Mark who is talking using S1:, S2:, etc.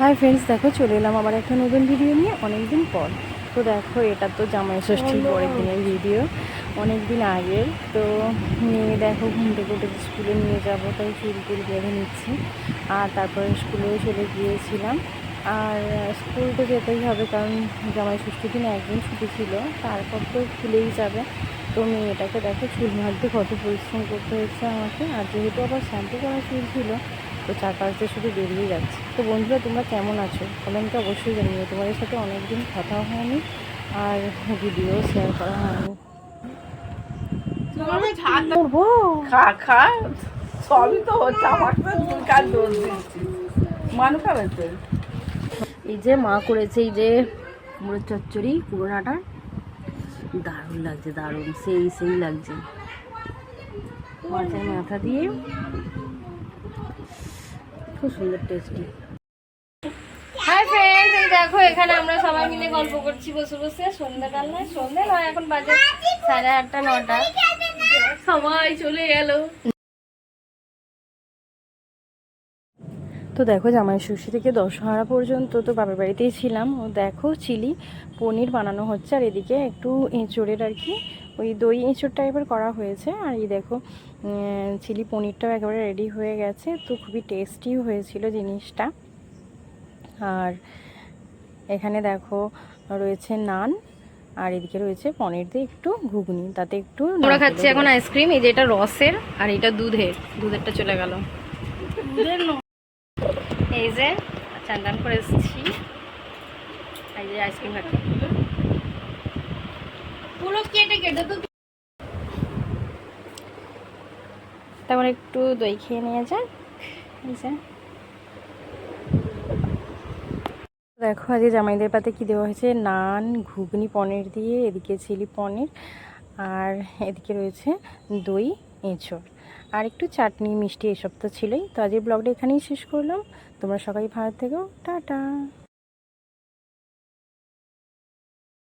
S1: Hi friends দেখো চলে এলাম আবার একটা নতুন ভিডিও নিয়ে অনেক দিন পর। তো দেখো এটা তো জামাই ষষ্ঠীর পরের দিনের ভিডিও অনেক দিন আগের। তো মেয়ে দেখো ঘুম থেকে উঠে স্কুলে নিয়ে যাব তাই চুল টুল বেঁধে নিচ্ছি। আর তারপরে স্কুলেও চলে গিয়েছিলাম। আর স্কুল তো যেতেই হবে কারণ জামাই ষষ্ঠীর দিন একদিন ছুটি ছিল। তারপর তো খুলেই যাবে। তো মেয়েটাকে দেখো চুল মারতে কত পরিশ্রম করতে হয়েছে আমাকে। আর যেহেতু আবার শ্যাম্পু করা চুল ছিল তো চার পাঁচ দিয়ে শুধু বেরিয়ে যাচ্ছে। তো বন্ধুরা তোমরা কেমন আছো? কমেন্টে অবশ্যই জানিও। তোমাদের সাথে অনেকদিন কথা হয়নি আর ভিডিও শেয়ার করা হয়নি।
S2: খা খা। সবই তো হচ্ছে আমার কাজ খাবে
S1: এই যে মা করেছে এই যে মুড়ের চচ্চড়ি পুরোনাটা দারুণ লাগছে দারুণ। সেই সেই লাগছে। মাছের মাথা দিয়ে খুব সুন্দর টেস্টি দেখো, এখানে আমরা সবাই মিলে গল্প করছি বসে বসে। সন্ধ্যাবেলায় সন্ধ্যে নয়, এখন বাজে সাড়ে আটটা, নটা।
S2: সময় চলে গেল।
S1: তো দেখো জামাই ষষ্ঠী থেকে দশহারা পর্যন্ত তো বাবার বাড়িতেই ছিলাম। ও দেখো চিলি পনির বানানো হচ্ছে আর এদিকে একটু এঁচড়ের আর কি ওই দই এঁচড় টাইপের করা হয়েছে। আর এই দেখো চিলি পনিরটাও একেবারে রেডি হয়ে গেছে। তো খুবই টেস্টি হয়েছিল জিনিসটা। আর এখানে দেখো রয়েছে নান আর এদিকে রয়েছে পনির দিয়ে একটু ঘুগনি। তাতে একটু আমরা খাচ্ছি এখন আইসক্রিম এই যে এটা রসের আর এটা দুধের। দুধেরটা চলে গেল। এই যে চান্দান করে এসেছি। এই যে আইসক্রিম খাচ্ছি। পুরো কেটে কেটে তো তারপর একটু দই খেয়ে নিয়ে যাক। এই যে। দেখো আজকে জামাইদের পাতে কি দেওয়া হয়েছে? নান ঘুগনি পনির দিয়ে এদিকে চিলি পনির আর এদিকে রয়েছে দই এঁচড়। আর একটু চাটনি, মিষ্টি এসব তো ছিলই। তো আজকের ব্লগটা এখানেই শেষ করলাম। তোমরা সবাই ভালো থেকো। টাটা।